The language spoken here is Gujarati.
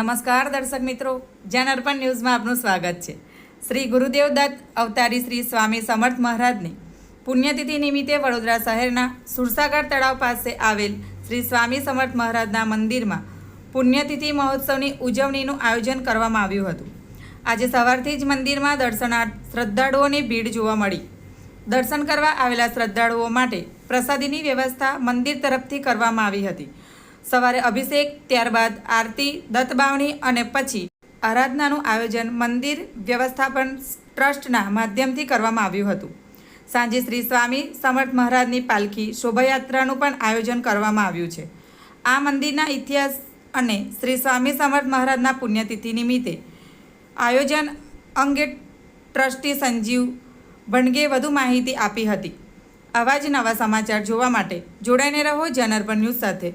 નમસ્કાર દર્શક મિત્રો, જન અર્પણ ન્યૂઝમાં આપનું સ્વાગત છે. શ્રી ગુરુદેવ દત્ત અવતારી શ્રી સ્વામી સમર્થ મહારાજની પુણ્યતિથિ નિમિત્તે વડોદરા શહેરના સુરસાગર તળાવ પાસે આવેલ શ્રી સ્વામી સમર્થ મહારાજના મંદિરમાં પુણ્યતિથિ મહોત્સવની ઉજવણીનું આયોજન કરવામાં આવ્યું હતું. આજે સવારથી જ મંદિરમાં દર્શનાર્થ શ્રદ્ધાળુઓની ભીડ જોવા મળી. દર્શન કરવા આવેલા શ્રદ્ધાળુઓ માટે પ્રસાદીની વ્યવસ્થા મંદિર તરફથી કરવામાં આવી હતી. સવારે અભિષેક, ત્યારબાદ આરતી, દત્તબાવણી અને પછી આરાધનાનું આયોજન મંદિર વ્યવસ્થાપન ટ્રસ્ટના માધ્યમથી કરવામાં આવ્યું હતું. સાંજે શ્રી સ્વામી સમર્થ મહારાજની પાલખી શોભાયાત્રાનું પણ આયોજન કરવામાં આવ્યું છે. આ મંદિરના ઇતિહાસ અને શ્રી સ્વામી સમર્થ મહારાજના પુણ્યતિથિ નિમિત્તે આયોજન અંગે ટ્રસ્ટી સંજીવ ભણગે વધુ માહિતી આપી હતી. આવા જ નવા સમાચાર જોવા માટે જોડાઈને રહો જનરપન ન્યૂઝ સાથે.